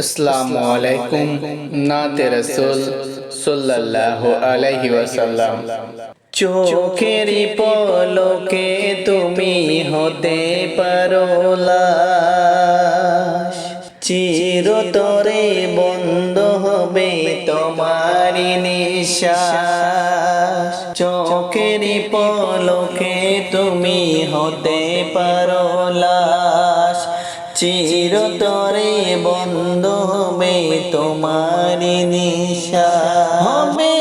আসসালামু আলাইকুম, নাতে রসুল সাল্লাল্লাহু আলাইহি ওয়াসাল্লাম। চোখেরই পলকে তুমি হতে পারো চিরতরে বন্ধ হবে তোমারি নিঃশ্বাস। চোখেরই পলকে তুমি হতে পারো লাশ। চিরতরে বন্ধ হবে তোমারি নিঃশ্বাস হবে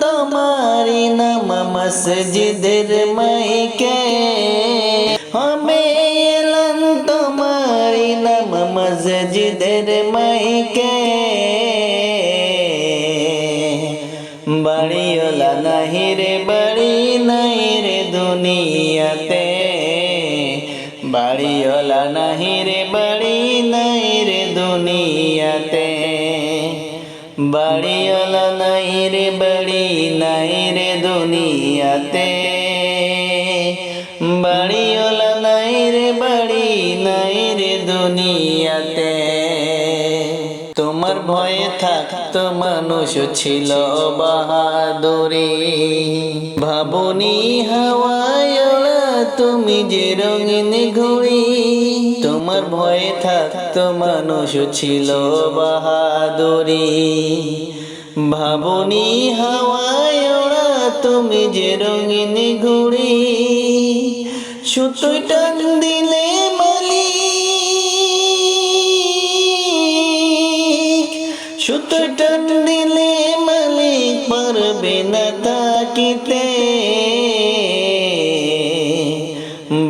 তোমারি নাম মসজিদের মাইকে। হবে তোমারি নাম মসজিদের মাইকে। বাড়িওলা নাহি রে বাড়িওলা নাহি রে বাড়ি নাই রে দুনিয়াতে বাড়িওলা নাই রে বাড়ি নাই রে দুনিয়াতে থাকতো মানুষ ছিল বাহাদুরি। ভাবনি হাওয়ায় তুমি যে রঙিন ঘুড়ি, তোমার ভয়ে থাকতো মানুষ ছিল বাহাদুরি। ভাবনি হাওয়ায় তুমি যে রঙিন ঘুড়ি, সুতোয় টান দিলে মালিক পারবে না তাকিতে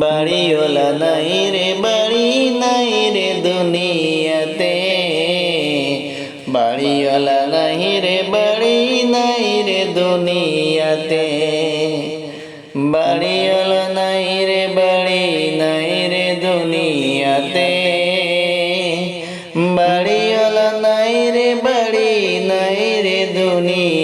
বাড়িওয়ালা নাই রে, বাড়ি নাই রে দুনিয়াতে। বাড়িওয়ালা নাই রে, বাড়ি নাই রে দুনিয়াতে। বাড়িওয়ালা নাই রে, বাড়ি নাই রে দুনিয়াতে। বাড়িওয়ালা নাই রে, বাড়ি নাই রে দুনিয়াতে।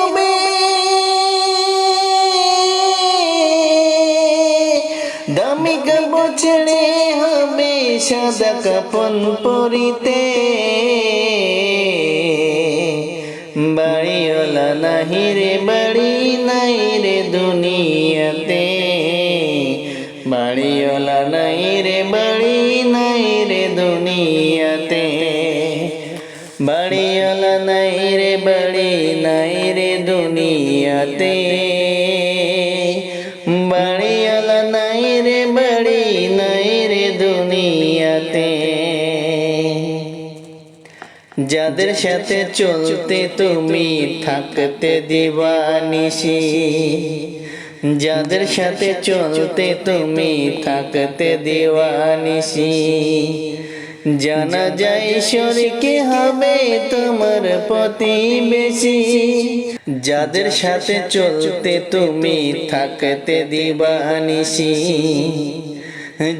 সাদা কাপন পরিতে। বাড়িওয়ালা নাহি রে, বাড়ি নাই রে দুনিয়াতে। বাড়িওয়ালা নাই রে, বাড়ি নাই রে দুনিয়াতে। বাড়িওয়ালা নাই রে, বাড়ি নাই রে দুনিয়াতে। যাদের সাথে চলতে তুমি থাকতে দিবানিসি যাদের সাথে চলতে তুমি থাকতে দিবানিসি জানা যায় শরীকে হবে তোমার প্রতি প্রতিবেশী, যাদের সাথে চলতে তুমি থাকতে দিবানিসি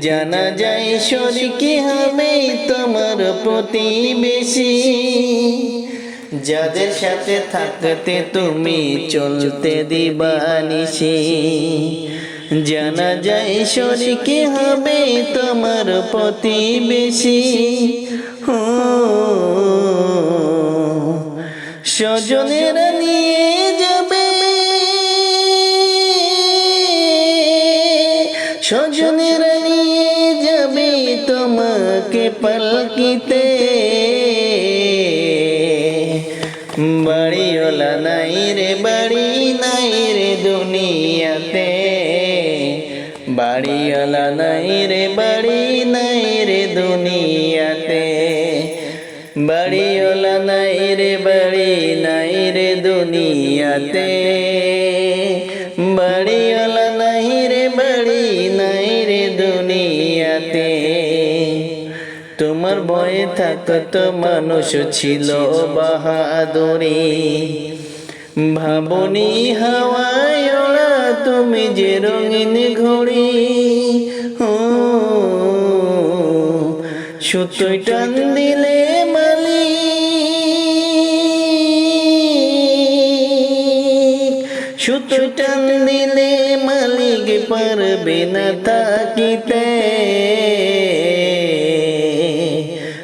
জানা যায়, শরীকে হবে তোমার প্রতিবেশী যাদের সাথে থাকতে তুমি চলতে দিবানিসি জানা যায়, শরীকে হবে তোমার প্রতিবেশী স্বজনেরা নিয়ে যাবে। স্বজনেরা পালকিতে বাড়িওয়ালা নাই রে বাড়ি নাই রে দুনিয়াতে বাড়িওয়ালা নাই রে বাড়ি নাই রে দুনিয়াতে বাড়িওয়ালা নাই রে বাড়ি নাই রে দুনিয়াতে বাড়িওয়ালা ভয়ে থাকত মানুষ ছিল বাহাদুরি। ভাবনি হাওয়ায় তুমি যে রঙিন ঘড়ি। সুতোই টান দিলে মালি সুতোই টান দিলে মালিক পারবে না তাকিতে।